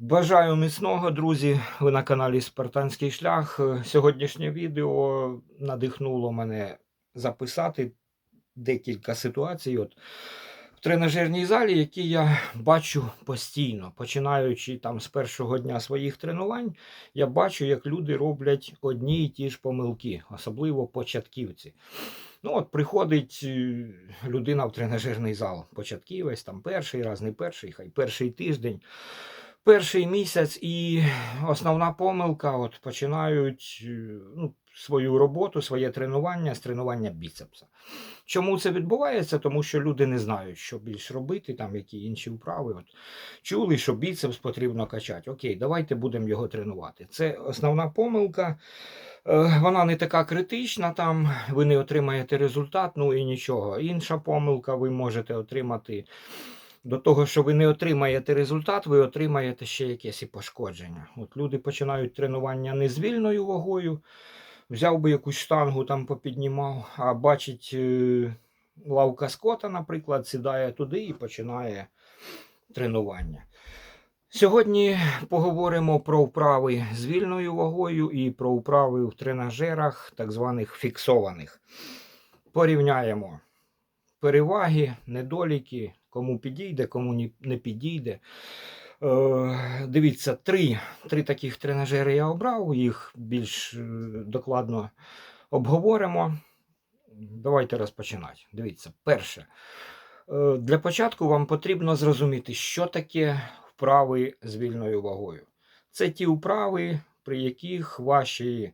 Бажаю міцного, друзі. Ви на каналі Спартанський шлях. Сьогоднішнє відео надихнуло мене записати декілька ситуацій. От, в тренажерній залі, які я бачу постійно, починаючи там з першого дня своїх тренувань, я бачу, як люди роблять одні й ті ж помилки, особливо початківці. Ну, от приходить е, людина в тренажерний зал, початківець, там перший раз, не перший, хай перший тиждень перший місяць і основна помилка, от починають е, ну, свою роботу, своє тренування з тренування біцепса. Чому це відбувається? Тому що люди не знають, що більш робити, там які інші вправи. От, чули, що біцепс потрібно качати. Окей, давайте будемо його тренувати. Це основна помилка. Е, Вона не така критична, там ви не отримаєте результат, ну і нічого. Інша помилка, ви можете отримати до того, що ви не отримаєте результат, ви отримаєте ще якесь і пошкодження. От люди починають тренування не з вільною вагою, взяв би якусь штангу там попіднімав, а бачить е, лавка скота, наприклад, сідає туди і починає тренування. Сьогодні поговоримо про вправи з вільною вагою і про вправи в тренажерах, так званих фіксованих. Порівняємо переваги, недоліки, кому підійде, кому не підійде. Е, дивіться, три, три таких тренажери я обрав, їх більш е, докладно обговоримо. Давайте розпочинати. Дивіться, перше. Е, Для початку вам потрібно зрозуміти, що таке вправи з вільною вагою. Це ті вправи, при яких ваші,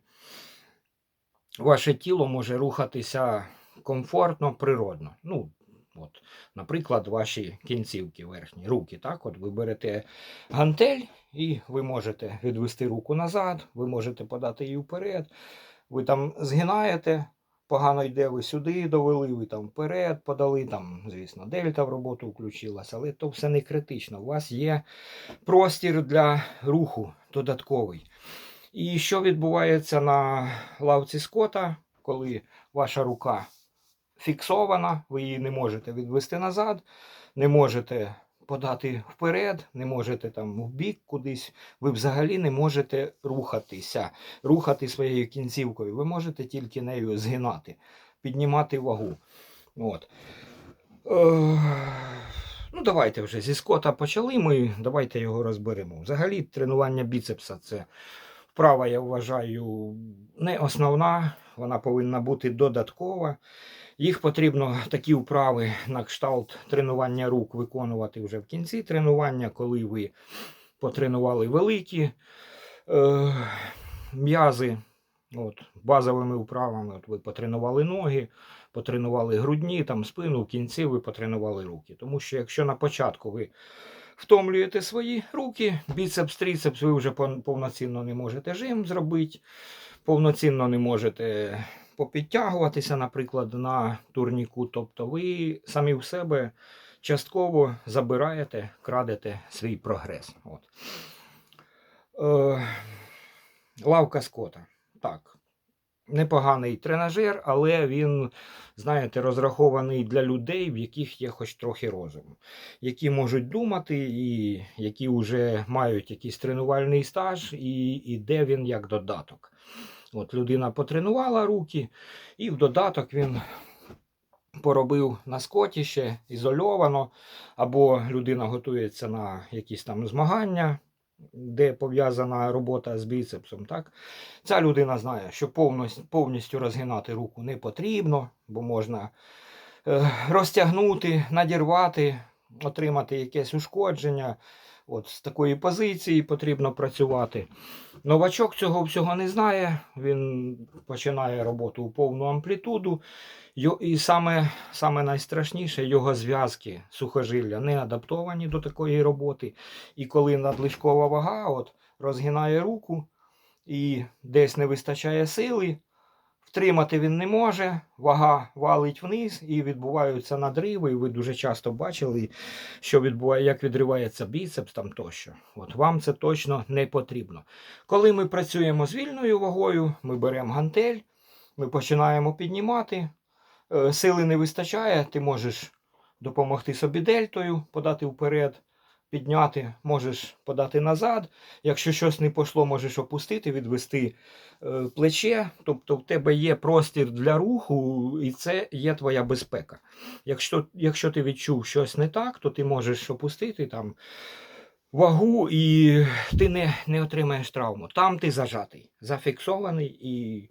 ваше тіло може рухатися комфортно, природно. Ну, от, наприклад, ваші кінцівки верхні, руки. Так? От ви берете гантель і ви можете відвести руку назад, ви можете подати її вперед. Ви там згинаєте, погано йде, ви сюди довели, ви там вперед подали, там, звісно, дельта в роботу включилась, але то все не критично. У вас є простір для руху додатковий. І що відбувається на лавці скота, коли ваша рука фіксована, ви її не можете відвести назад, не можете подати вперед, не можете там в бік кудись, ви взагалі не можете рухатися, рухати своєю кінцівкою. Ви можете тільки нею згинати, піднімати вагу. От. Е, Ну, давайте вже зі скота почали. Ми давайте його розберемо. Взагалі, тренування біцепса це вправа, я вважаю, не основна, вона повинна бути додаткова. Їх потрібно такі вправи на кшталт тренування рук виконувати вже в кінці тренування, коли ви потренували великі е, м'язи. От, базовими вправами от ви потренували ноги, потренували грудні, там, спину, в кінці ви потренували руки. Тому що якщо на початку ви втомлюєте свої руки, біцепс, трицепс, ви вже повноцінно не можете жим зробити, повноцінно не можете попідтягуватися, наприклад, на турніку. Тобто ви самі в себе частково забираєте, крадете свій прогрес. От. Е, лавка скота. Так. Непоганий тренажер, але він, знаєте, розрахований для людей, в яких є хоч трохи розуму, які можуть думати, і які вже мають якийсь тренувальний стаж, і іде він як додаток. От людина потренувала руки, і в додаток він поробив на скоті ще ізольовано, або людина готується на якісь там змагання, де пов'язана робота з біцепсом. Так? Ця людина знає, що повністю, розгинати руку не потрібно, бо можна е, розтягнути, надірвати, отримати якесь ушкодження. От з такої позиції потрібно працювати. Новачок цього всього не знає. Він починає роботу у повну амплітуду. І саме, саме найстрашніше його зв'язки сухожилля не адаптовані до такої роботи. І коли надлишкова вага от, розгинає руку і десь не вистачає сили, втримати він не може, вага валить вниз і відбуваються надриви. І ви дуже часто бачили, що відбуває, як відривається біцепс там тощо. От вам це точно не потрібно. Коли ми працюємо з вільною вагою, ми беремо гантель, ми починаємо піднімати. Е, Сили не вистачає, ти можеш допомогти собі дельтою, подати вперед, підняти, можеш подати назад. Якщо щось не пішло, можеш опустити, відвести е, плече. Тобто в тебе є простір для руху, і це є твоя безпека. Якщо, якщо ти відчув щось не так, то ти можеш опустити там вагу і ти не, не отримаєш травму. Там ти зажатий, зафіксований і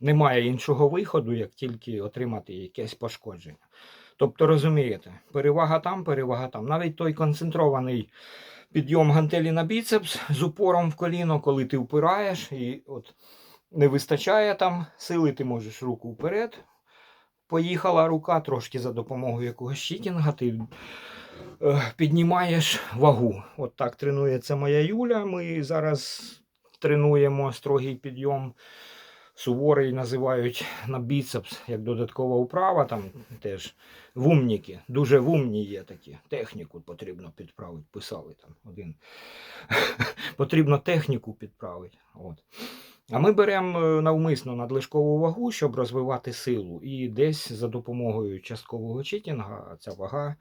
немає іншого виходу, як тільки отримати якесь пошкодження. Тобто, розумієте, перевага там, перевага там. Навіть той концентрований підйом гантелі на біцепс з упором в коліно, коли ти впираєш, і от не вистачає там сили, ти можеш руку вперед. Поїхала рука трошки за допомогою якогось щитінга, ти е, піднімаєш вагу. От так тренується моя Юля. Ми зараз тренуємо строгий підйом. Суворий називають на біцепс як додаткова вправа, там теж вумніки, дуже вумні є такі. Техніку потрібно підправити. Писали там один. потрібно техніку підправити. От. А ми беремо е, навмисно надлишкову вагу, щоб розвивати силу. І десь за допомогою часткового читінга ця вага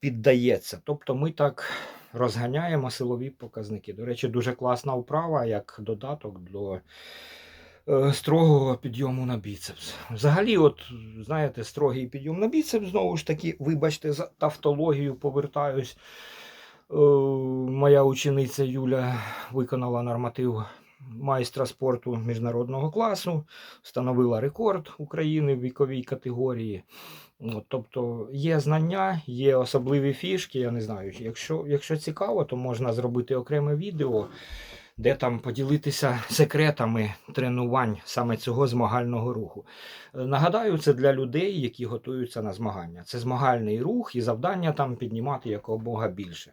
піддається. Тобто ми так розганяємо силові показники. До речі, дуже класна вправа як додаток до строгого підйому на біцепс. Взагалі, от, знаєте, строгий підйом на біцепс, знову ж таки, вибачте, за тавтологію повертаюсь. Е, Моя учениця Юля виконала норматив майстра спорту міжнародного класу, встановила рекорд України в віковій категорії. От, тобто є знання, є особливі фішки. Я не знаю, якщо, якщо цікаво, то можна зробити окреме відео, де там поділитися секретами тренувань саме цього змагального руху. Е, Нагадаю, це для людей, які готуються на змагання. Це змагальний рух і завдання там піднімати якомога більше.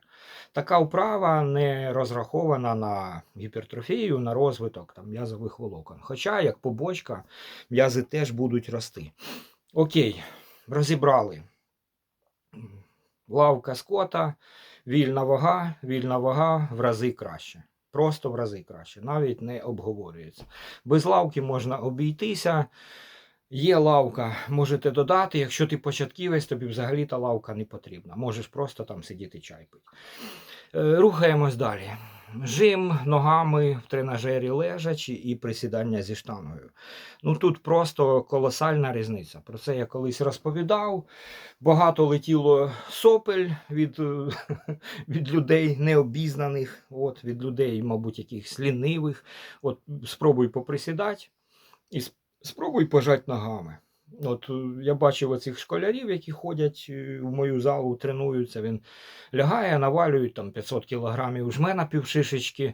Така вправа не розрахована на гіпертрофію, на розвиток там, м'язових волокон. Хоча, як побочка, м'язи теж будуть рости. Окей, розібрали. Лавка скота, вільна вага, вільна вага в рази краще. Просто в рази краще, навіть не обговорюється. Без лавки можна обійтися. Є лавка, можете додати. Якщо ти початківець, тобі взагалі та лавка не потрібна. Можеш просто там сидіти чай пити. Е, Рухаємось далі. Жим ногами в тренажері лежачі і присідання зі штангою. Ну тут просто колосальна різниця. Про це я колись розповідав. Багато летіло сопель від, е, від людей необізнаних, от, від людей, мабуть, якихось лінивих. От спробуй поприсідати і спробуй пожати ногами. От е, я бачив оцих школярів, які ходять е, в мою залу, тренуються. Він лягає, навалюють там 500 кілограмів жме на півшишечки,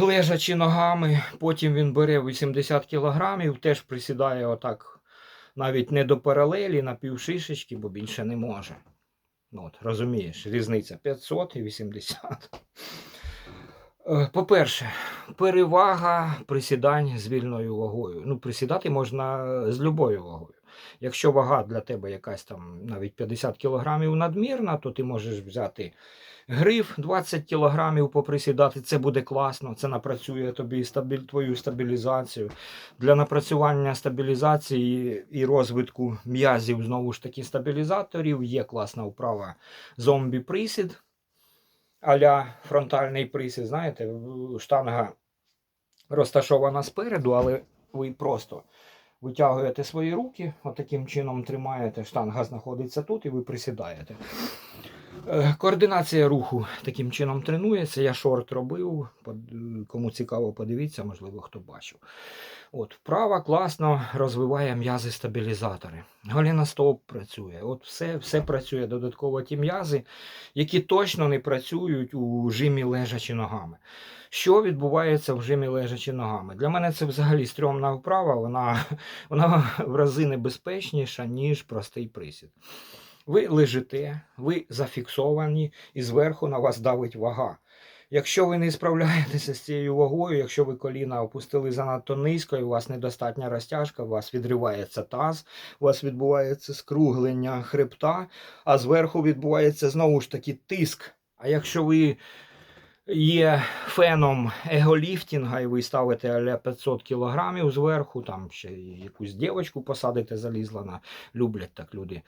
лежачи ногами. Потім він бере 80 кілограмів, теж присідає отак, навіть не до паралелі на півшишечки, бо більше не може. Ну, От, розумієш, різниця 500 і 80. Е, По-перше, перевага присідань з вільною вагою. Ну, присідати можна з любою вагою. Якщо вага для тебе якась там навіть 50 кг надмірна, то ти можеш взяти гриф 20 кг поприсідати. Це буде класно, це напрацює тобі стабіль, твою стабілізацію. Для напрацювання стабілізації і розвитку м'язів, знову ж таки, стабілізаторів є класна вправа зомбі-присід аля фронтальний присід. Знаєте, штанга розташована спереду, але ви просто витягуєте свої руки, отаким чином тримаєте, штанга знаходиться тут і ви присідаєте. Е, Координація руху таким чином тренується. Я шорт робив. Кому цікаво, подивіться, можливо, хто бачив. От, вправа класно розвиває м'язи стабілізатори. Голіностоп працює. От все, все працює. Додатково ті м'язи, які точно не працюють у жимі лежачи ногами. Що відбувається в жимі лежачи ногами? Для мене це взагалі стрьомна вправа, вона, вона в рази небезпечніша, ніж простий присід. Ви лежите, ви зафіксовані, і зверху на вас давить вага. Якщо ви не справляєтеся з цією вагою, якщо ви коліна опустили занадто низько, і у вас недостатня розтяжка, у вас відривається таз, у вас відбувається скруглення хребта, а зверху відбувається знову ж таки тиск. А якщо ви є феном еголіфтінга, і ви ставите аля 500 кілограмів зверху, там ще якусь дівочку посадите, залізла на люблять так люди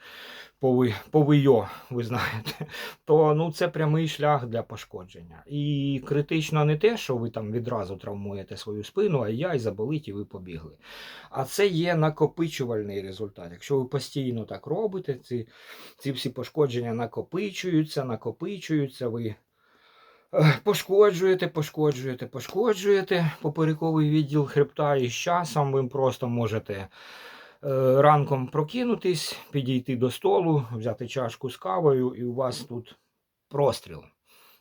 пови, повийо, ви знаєте, то ну, це прямий шлях для пошкодження. І критично не те, що ви там відразу травмуєте свою спину, а я і заболить, і ви побігли. А це є накопичувальний результат. Якщо ви постійно так робите, ці, ці всі пошкодження накопичуються, накопичуються, ви Пошкоджуєте, пошкоджуєте, пошкоджуєте поперековий відділ хребта, і з часом ви просто можете е, ранком прокинутись, підійти до столу, взяти чашку з кавою, і у вас тут простріл.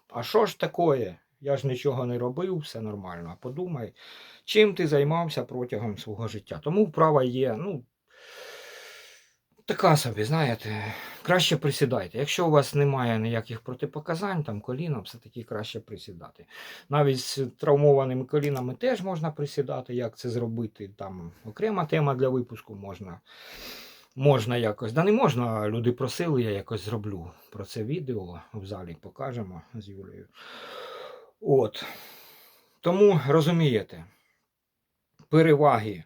А що ж таке? Я ж нічого не робив, все нормально. Подумай, чим ти займався протягом свого життя. Тому вправа є, ну, така собі, знаєте, краще присідайте. Якщо у вас немає ніяких протипоказань, там коліна, все-таки краще присідати. Навіть з травмованими колінами теж можна присідати. Як це зробити? Там окрема тема для випуску можна. Можна якось. Да не можна, люди просили, я якось зроблю про це відео в залі покажемо з Юлією. От. Тому розумієте, переваги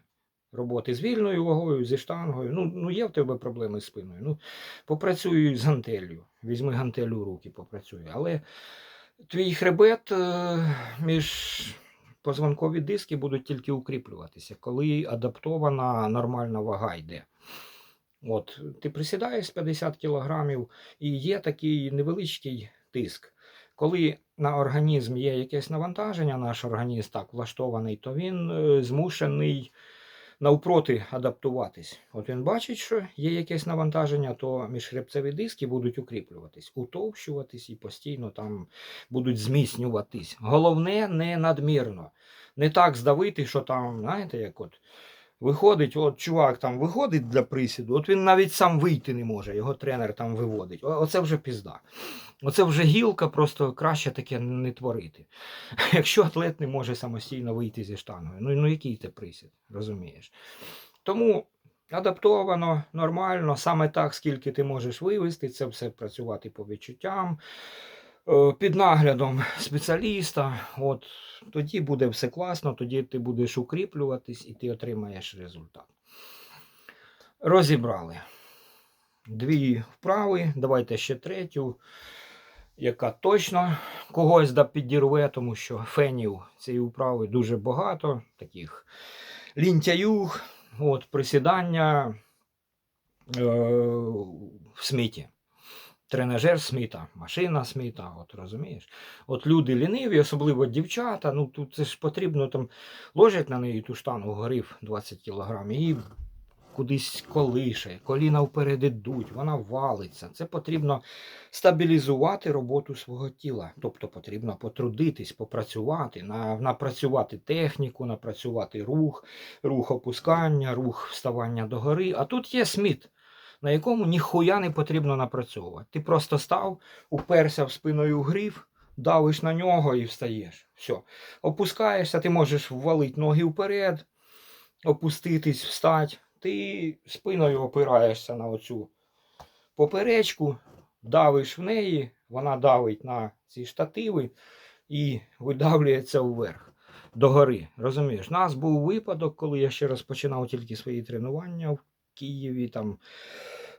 роботи з вільною вагою, зі штангою. Ну, ну є в тебе проблеми з спиною. Ну, попрацюй з гантелью. Візьми гантелю в руки, попрацюй. Але твій хребет е, між позвонкові диски будуть тільки укріплюватися, коли адаптована нормальна вага йде. От, ти присідаєш 50 кілограмів і є такий невеличкий тиск. Коли на організм є якесь навантаження, наш організм так влаштований, то він е, змушений навпроти адаптуватись. От він бачить, що є якесь навантаження, то міжхребцеві диски будуть укріплюватись, утовщуватись і постійно там будуть зміцнюватись. Головне, не надмірно. Не так здавити, що там, знаєте, як от. Виходить, от чувак там виходить для присіду, от він навіть сам вийти не може, його тренер там виводить. Оце вже пізда. Оце вже гілка, просто краще таке не творити. Якщо атлет не може самостійно вийти зі штангою, ну, ну який це присід, розумієш? Тому адаптовано, нормально, саме так, скільки ти можеш вивести, це все працювати по відчуттям, е, під наглядом спеціаліста. От, тоді буде все класно, тоді ти будеш укріплюватись і ти отримаєш результат. Розібрали. Дві вправи, давайте ще третю, яка точно когось да підірве, тому що фенів цієї вправи дуже багато, таких лінтяюг, от, присідання е, в сміті. Тренажер сміта, машина сміта, от розумієш? От люди ліниві, особливо дівчата, ну тут це ж потрібно там ложать на неї ту штангу горів 20 кг і кудись колише, коліна вперед ідуть, вона валиться. Це потрібно стабілізувати роботу свого тіла. Тобто потрібно потрудитись, попрацювати, на, напрацювати техніку, напрацювати рух, рух опускання, рух вставання до гори. А тут є сміт на якому ніхуя не потрібно напрацьовувати. Ти просто став, уперся в спиною в гриф, давиш на нього і встаєш. Все. Опускаєшся, ти можеш ввалити ноги вперед, опуститись, встати. Ти спиною опираєшся на оцю поперечку, давиш в неї, вона давить на ці штативи і видавлюється вверх. До гори. Розумієш, У нас був випадок, коли я ще розпочинав тільки свої тренування в Києві. Там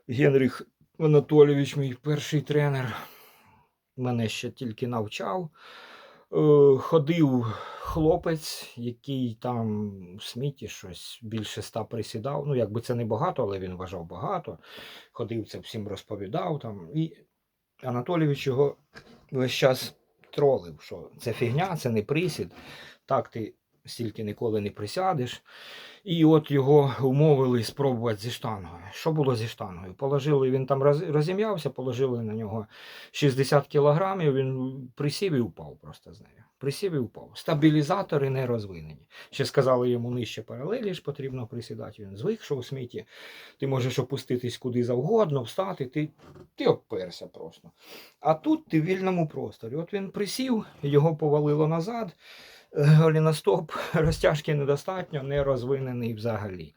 Генріх Анатолійович, мій перший тренер, мене ще тільки навчав. Е, Ходив хлопець, який там в сміті щось більше ста присідав. Ну, якби це не багато, але він вважав багато. Ходив це всім розповідав там. І Анатолійович його весь час тролив, що це фігня, це не присід. Так ти стільки ніколи не присядеш. І от його умовили спробувати зі штангою. Що було зі штангою? Положили, він там розім'явся, положили на нього 60 кілограмів, він присів і впав просто з нею. Присів і впав. Стабілізатори не розвинені. Ще сказали йому нижче паралелі ж потрібно присідати. Він звик, що у сміті ти можеш опуститись куди завгодно, встати, ти, ти обперся просто. А тут ти в вільному просторі. От він присів, його повалило назад. Голіностоп, розтяжки недостатньо, не розвинений взагалі.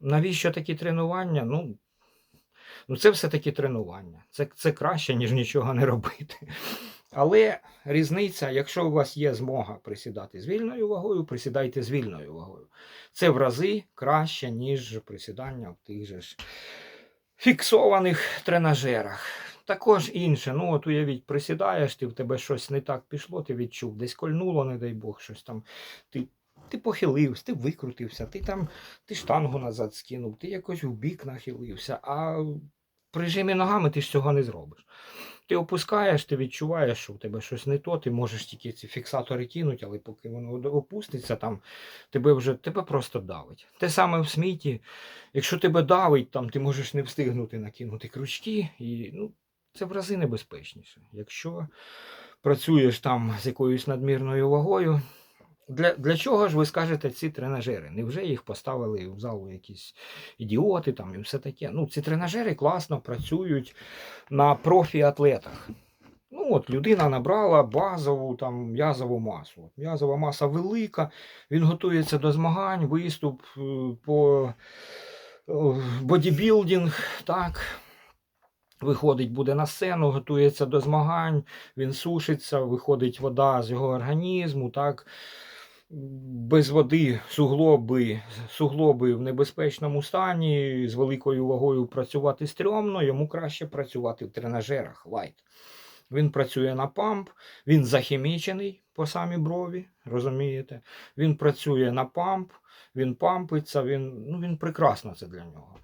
Навіщо такі тренування? Ну, ну це все-таки тренування. Це, це краще, ніж нічого не робити. Але різниця, якщо у вас є змога присідати з вільною вагою, присідайте з вільною вагою. Це в рази краще, ніж присідання в тих же ж фіксованих тренажерах. Також інше, ну от уявіть, присідаєш, ти в тебе щось не так пішло, ти відчув, десь кольнуло, не дай Бог, щось там. Ти, ти похилився, ти викрутився, ти там ти штангу назад скинув, ти якось в бік нахилився, а прижимі ногами ти ж цього не зробиш. Ти опускаєш, ти відчуваєш, що в тебе щось не то, ти можеш тільки ці фіксатори кинути, але поки воно опуститься, там тебе вже тебе просто давить. Те саме в сміті, якщо тебе давить, там ти можеш не встигнути накинути крючки, і ну, це в рази небезпечніше. Якщо працюєш там з якоюсь надмірною вагою, для, для чого ж ви скажете ці тренажери? Невже їх поставили в залу якісь ідіоти там і все таке? Ну, ці тренажери класно працюють на профі-атлетах. Ну, от людина набрала базову там м'язову масу. М'язова маса велика, він готується до змагань, виступ е, по е, бодібілдинг, так. Виходить, буде на сцену, готується до змагань, він сушиться, виходить вода з його організму, так. Без води суглоби, суглоби в небезпечному стані, з великою вагою працювати стрьомно, йому краще працювати в тренажерах лайт. Він працює на памп, він захімічений по самі брові, розумієте? Він працює на памп, він пампиться, він, ну, він прекрасно це для нього.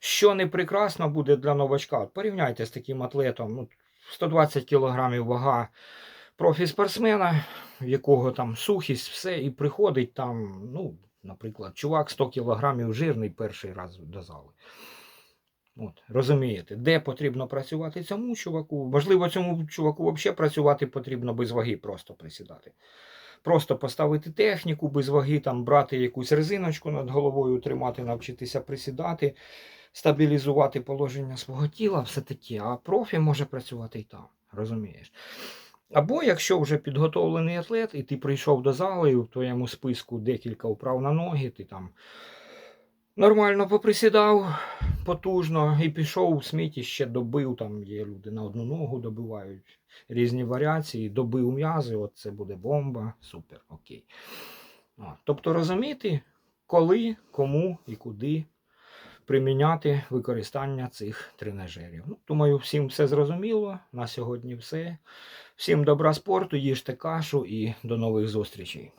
Що не прекрасно буде для новачка, порівняйте з таким атлетом, ну, 120 кг вага профі-спортсмена, в якого там сухість, все, і приходить там, ну, наприклад, чувак 100 кг жирний перший раз до зали. От, розумієте, де потрібно працювати цьому чуваку? Можливо, цьому чуваку взагалі працювати потрібно без ваги, просто присідати. Просто поставити техніку без ваги, там брати якусь резиночку над головою, тримати, навчитися присідати, стабілізувати положення свого тіла, все таке. А профі може працювати і там, розумієш? Або якщо вже підготовлений атлет, і ти прийшов до зали, і в твоєму списку декілька вправ на ноги, ти там нормально поприсідав потужно і пішов у сміті, ще добив, там є люди на одну ногу добивають різні варіації, добив м'язи, от це буде бомба, супер, окей. Тобто розуміти, коли, кому і куди приміняти використання цих тренажерів. Ну, думаю, всім все зрозуміло. На сьогодні все. Всім добра спорту, їжте кашу і до нових зустрічей.